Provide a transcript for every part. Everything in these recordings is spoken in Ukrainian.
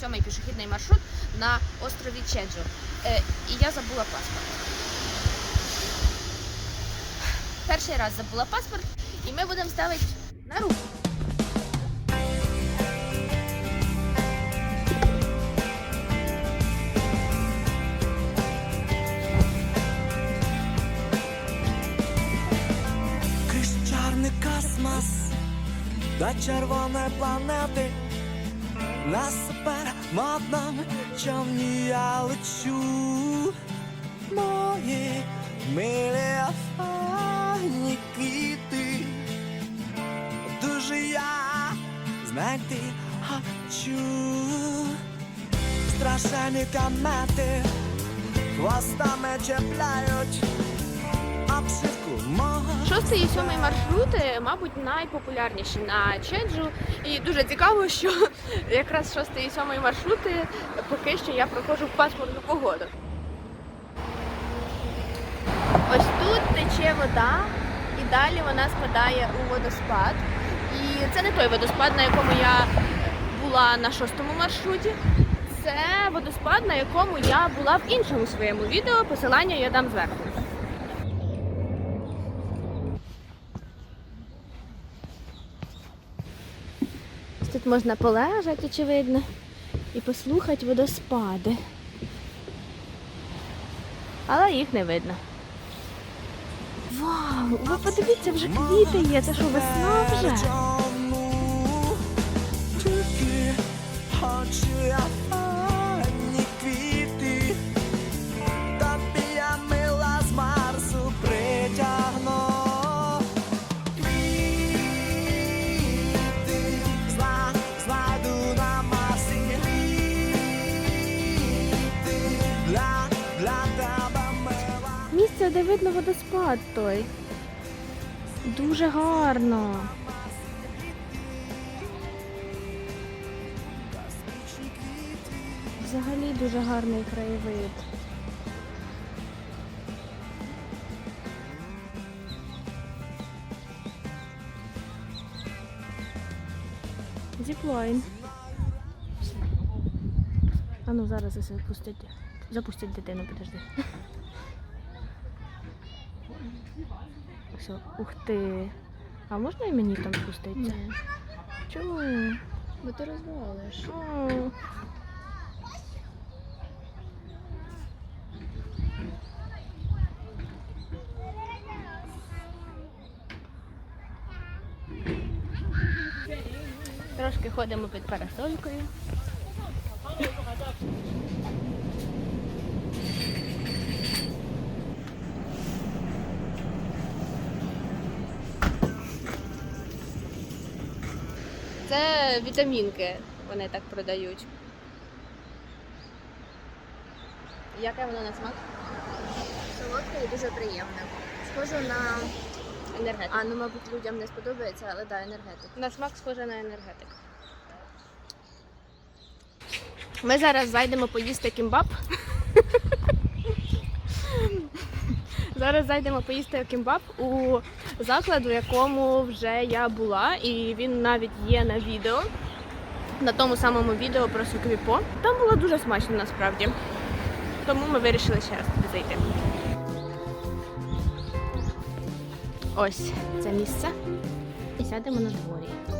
сьомий пішохідний маршрут на острові Чеджу. Е, і я забула паспорт. Перший раз забула паспорт, і ми будемо ставити на руку. Крізь чорний космос до червоної планети на супермодному човні я лечу. Мої милі офані квіти Дуже я знайти хочу Страшені комети хвостами мого Шостий і сьомий маршрути, мабуть, найпопулярніші на Чеджу. І дуже цікаво, що якраз шостий і сьомий маршрути поки що я проходжу в пасмурну погоду. Ось тут тече вода, і далі вона спадає у водоспад. І це не той водоспад, на якому я була на шостому маршруті. Це водоспад, на якому я була в іншому своєму відео. Посилання я дам зверху. Тут можна полежати, очевидно, і послухати водоспади. Але їх не видно. Вау! Ви подивіться, вже квіти є. Це що, весна вже? Де видно водоспад той. Дуже гарно. Взагалі дуже гарний краєвид. Зіплайн. А ну зараз запустять. Запустять дитину, подожди. Все, ух ти. А можна і мені там спуститися? Чому? Бо ти розвалиш. О. Трошки ходимо під парасолькою. Це вітамінки вони так продають. Яке воно на смак? Солодке і дуже приємне. Схоже на. Енергетик. А, ну, мабуть, людям не сподобається, але да, енергетик. На смак схоже на енергетик. Ми зараз зайдемо поїсти кімбаб. Зараз зайдемо поїсти кімбаб у заклад, у якому вже я була, і він навіть є на відео. На тому самому відео про суквіпо. Там було дуже смачно насправді. Тому ми вирішили ще раз туди зайти. Ось це місце. І сядемо на дворі.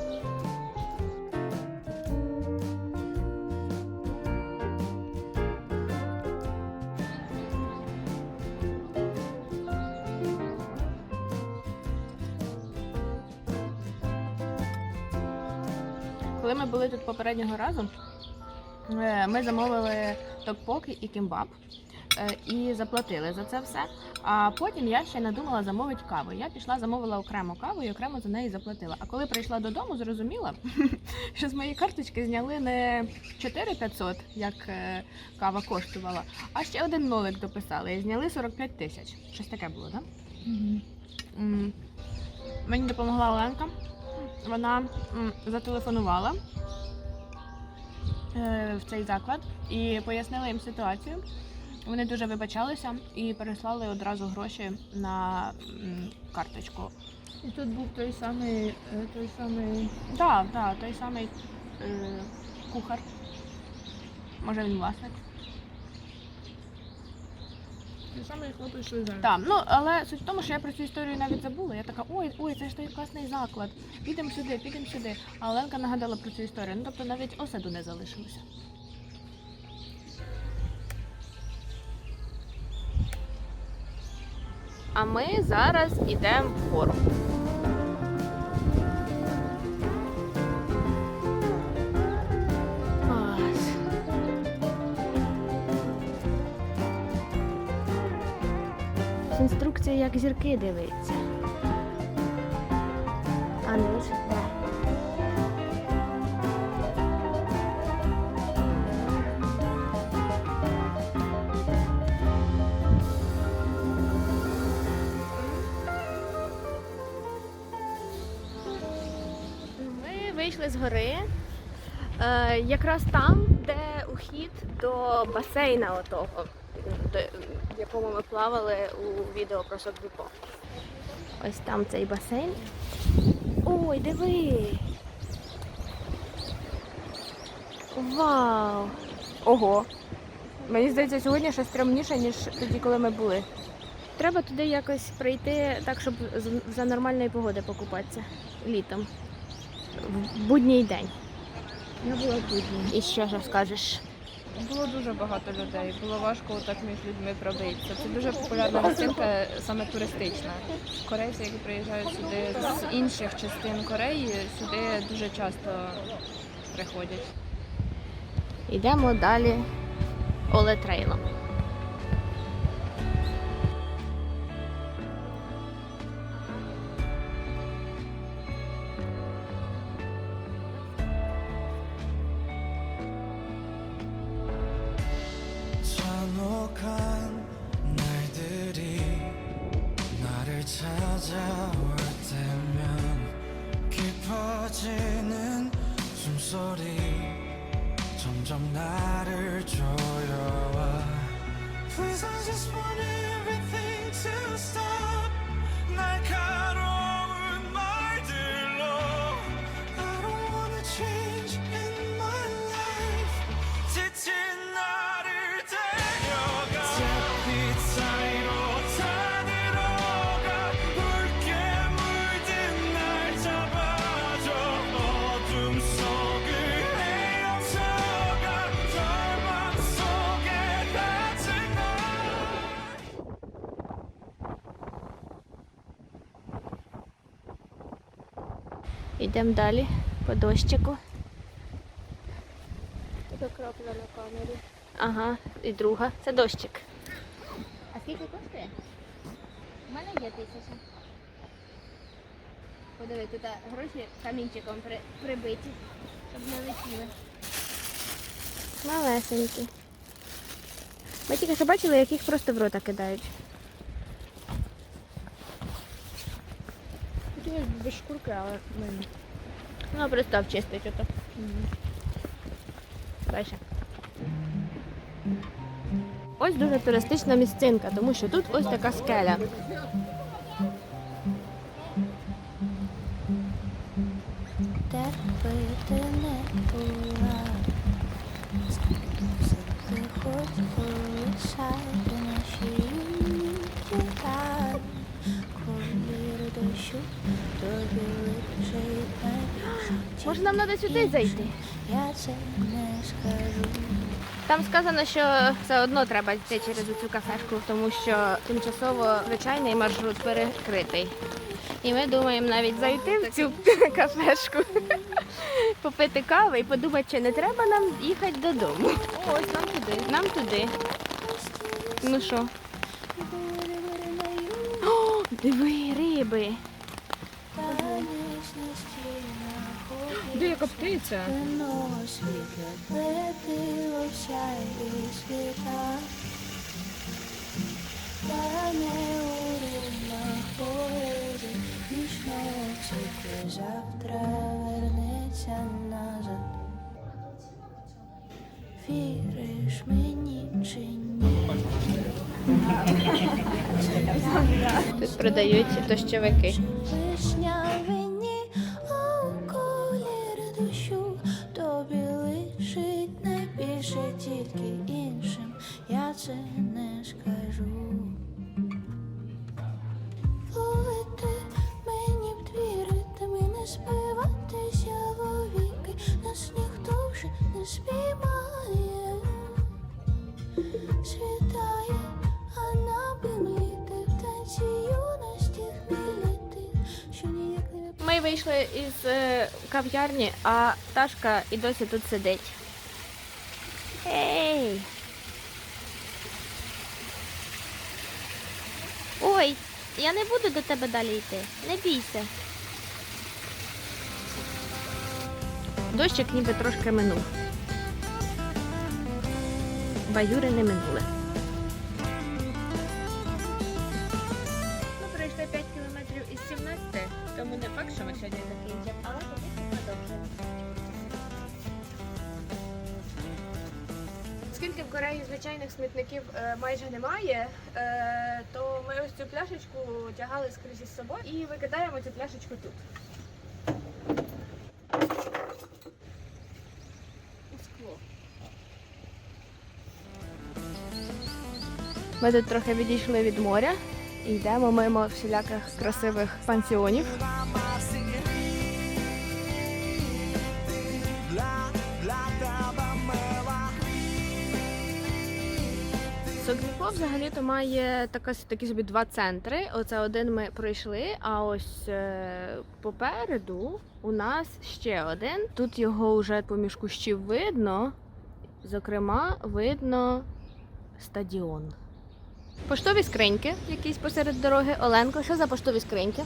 Попереднього разу, е, ми замовили токпоки і кімбаб. е, І заплатили за це все. А потім я ще надумала замовити каву. Я пішла, замовила окремо каву і окремо за неї заплатила. А коли прийшла додому, зрозуміла, що з моєї карточки зняли не 4500, як е, кава коштувала, а ще один нолик дописали і зняли 45 тисяч. Щось таке було, так? Мені допомогла Оленка. Вона зателефонувала в цей заклад і пояснили їм ситуацію. Вони дуже вибачалися і переслали одразу гроші на карточку. І тут був той самий, е, той самий. Так, так, той самий е, кухар. Може він власник. Той самий хлопець що зараз. Так, ну але суть в тому, що я про цю історію навіть забула. Я така, ой, ой, це ж той класний заклад. Підемо сюди, підемо сюди. А Оленка нагадала про цю історію. Ну тобто навіть осаду не залишилося. А ми зараз йдемо вгору. Інструкція, як зірки дивиться. А ну ж, де? Ми вийшли з гори. Е, якраз там, де ухід до басейна отого, в якому ми плавали у відео про Сокдюпо. Ось там цей басейн. Ой, диви! Вау! Ого! Мені здається, сьогодні щось стрімніше, ніж тоді, коли ми були. Треба туди якось прийти так, щоб за нормальної погоди покупатися літом. В будній день. Я була в Будні. І що ж скажеш? Було дуже багато людей. Було важко так між людьми пробитися. Це дуже популярна гостинка, саме туристична. Корейці, які приїжджають сюди з інших частин Кореї, сюди дуже часто приходять. Йдемо далі олетрейлом. 점점 나를 조여와 Please I just want everything to stop 날카로 Йдемо далі по дощику. Така крапля на камері. Ага, і друга. Це дощик. А скільки коштує? У мене є тисяча. Подиви, тут гроші камінчиком при, прибиті, щоб не летіли. Малесенькі. Ми тільки що бачили, як їх просто в рота кидають. Хотілося без шкурки, але ми. Ну, пристав чистить ото. Далі. Ось дуже туристична місцинка, тому що тут ось така скеля. Терпити не була, ти хоч полишайте наші дощу, тобі лежить найбільше. Може, нам треба сюди зайти? Я це не скажу. Там сказано, що все одно треба йти через цю кафешку, тому що тимчасово звичайний маршрут перекритий. І ми думаємо навіть зайти в цю кафешку, попити кави і подумати, чи не треба нам їхати додому. Ось нам туди. Нам туди. Ну що? Диви, риби. Де яка птиця? Завтра вернеться назад. Віриш мені чи ні? Тут продають дощовики. Ми вийшли із е, кав'ярні, а Ташка і досі тут сидить. Ей! Ой, я не буду до тебе далі йти. Не бійся. Дощик ніби трошки минув. Баюри не минули. Тому не факт, що ми сьогодні закінчимо, але поки продовжуємо. Оскільки в Кореї звичайних смітників е, майже немає, е, то ми ось цю пляшечку тягали скрізь із собою і викидаємо цю пляшечку тут. У скло. Ми тут трохи відійшли від моря і йдемо мимо всіляких красивих пансіонів. Согвіпо взагалі-то має така, такі собі два центри. Оце один ми пройшли, а ось е, попереду у нас ще один. Тут його вже поміж кущів видно. Зокрема, видно стадіон. Поштові скриньки, якісь посеред дороги. Оленко, що за поштові скриньки?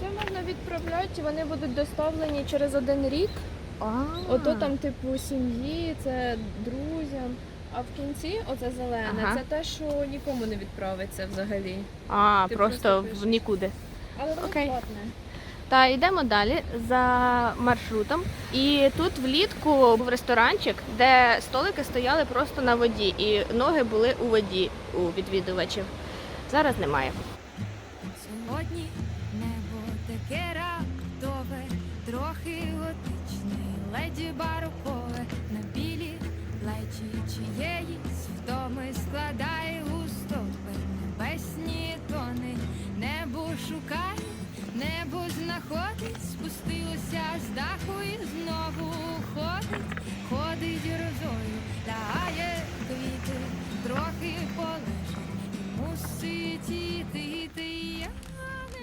Це можна відправляти, вони будуть доставлені через один рік. Ото там, типу, сім'ї, це друзям. А в кінці оце зелене, Ага. це те, що нікому не відправиться взагалі. А, Ти просто просто в пишеш. нікуди. Але воно Окей. платне. Та йдемо далі за маршрутом. І тут влітку був ресторанчик, де столики стояли просто на воді, і ноги були у воді у відвідувачів. Зараз немає. Сьогодні небо таке раптове, трохи готичне, леді барокове,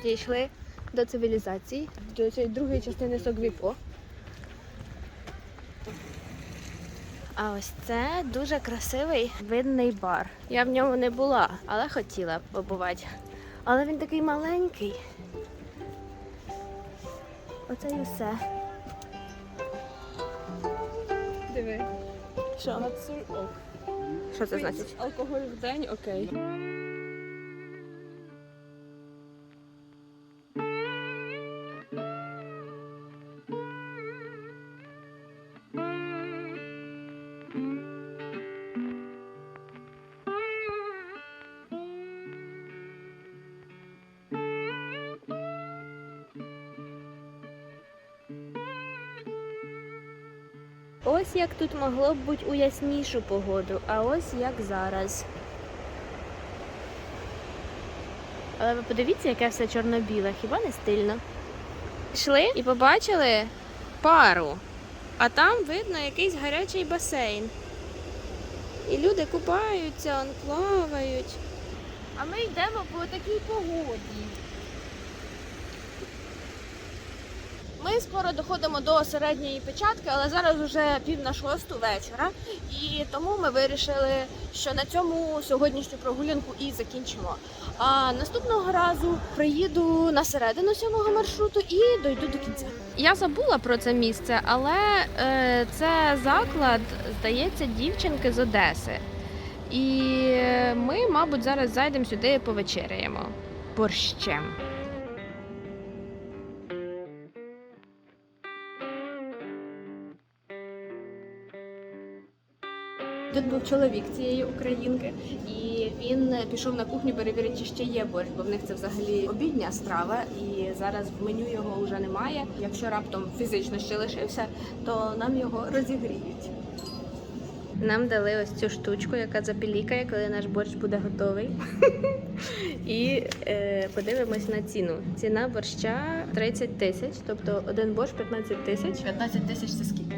Дійшли до цивілізації, до цієї другої частини Согвіпо. А ось це дуже красивий винний бар. Я в ньому не була, але хотіла побувати. Але він такий маленький. Оце і все. Диви. Що? Що це значить? Алкоголь в день окей. Ось як тут могло б бути у яснішу погоду, а ось як зараз. Але ви подивіться, яке все чорно-біле, хіба не стильно? Йшли і побачили пару, а там видно якийсь гарячий басейн. І люди купаються, плавають. А ми йдемо по такій погоді. Ми скоро доходимо до середньої печатки, але зараз вже пів на шосту вечора. І тому ми вирішили, що на цьому сьогоднішню прогулянку і закінчимо. А наступного разу приїду на середину сьомого маршруту і дойду до кінця. Я забула про це місце, але е, це заклад, здається, дівчинки з Одеси. І ми, мабуть, зараз зайдемо сюди і повечеряємо борщем. Тут був чоловік цієї українки, і він пішов на кухню перевірити, чи ще є борщ, бо в них це взагалі обідня страва, і зараз в меню його вже немає. Якщо раптом фізично ще лишився, то нам його розігріють. Нам дали ось цю штучку, яка запілікає, коли наш борщ буде готовий. І е, подивимось на ціну. Ціна борща 30 тисяч, тобто один борщ 15 тисяч. 15 тисяч це скільки?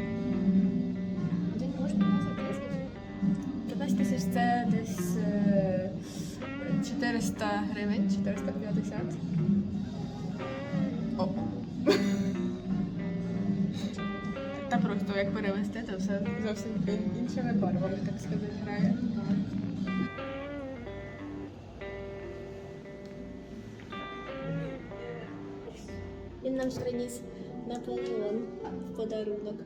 Гривень, 450. О. Та просто як перевести, то все зовсім іншими барвами, так сказати, грає. Він нам приніс Наполеон в подарунок.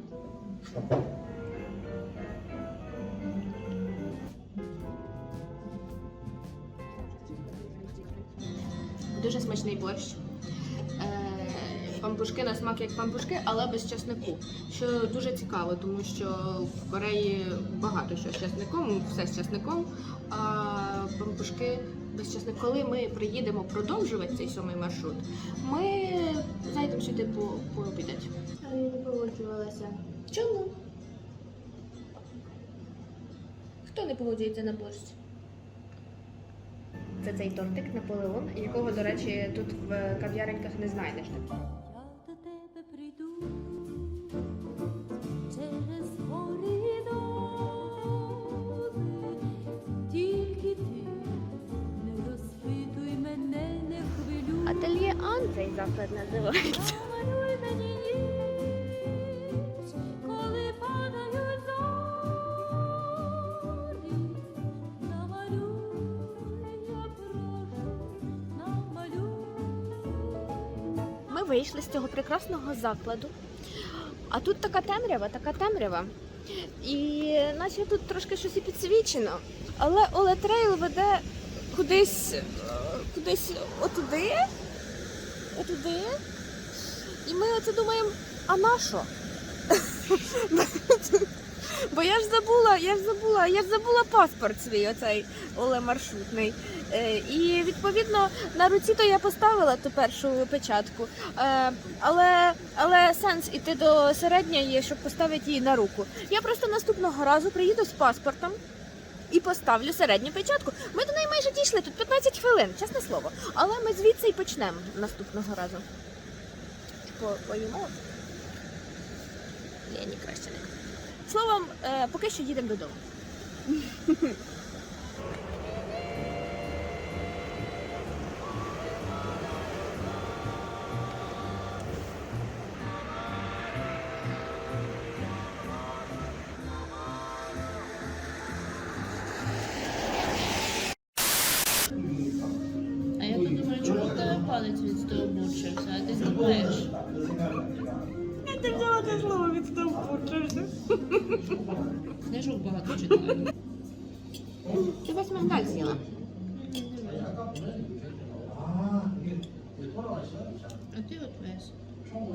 Дуже борщ. Е, Пампушки на смак як пампушки, але без чеснику. Що дуже цікаво, тому що в Кореї багато що з чесником, все з чесником. А пампушки без чеснику. Коли ми приїдемо продовжувати цей сьомий маршрут, ми зайдемо сюди по, пообідати. Я не погоджувалася. Чому? Хто не погоджується на борщ? Це цей тортик Наполеон, якого, до речі, тут в кав'яреньках не знайдеш. Я до тебе прийду вийшли з цього прекрасного закладу. А тут така темрява, така темрява. І наче тут трошки щось і підсвічено. Але Оле Трейл веде кудись, е, кудись отуди. Отуди. І ми оце думаємо, а на що? Бо я ж забула, я ж забула, я ж забула паспорт свій, оцей Оле маршрутний. Е, І відповідно на руці то я поставила ту першу печатку. Е, але, але сенс іти до середньої, щоб поставити її на руку. Я просто наступного разу приїду з паспортом і поставлю середню печатку. Ми до неї майже дійшли, тут 15 хвилин, чесне слово. Але ми звідси і почнемо наступного разу. По, поїмо. Лені краще не. Словом, е, поки що їдемо додому. Книжок багато читаю. Ти весь мигдаль з'їла. А ти от весь.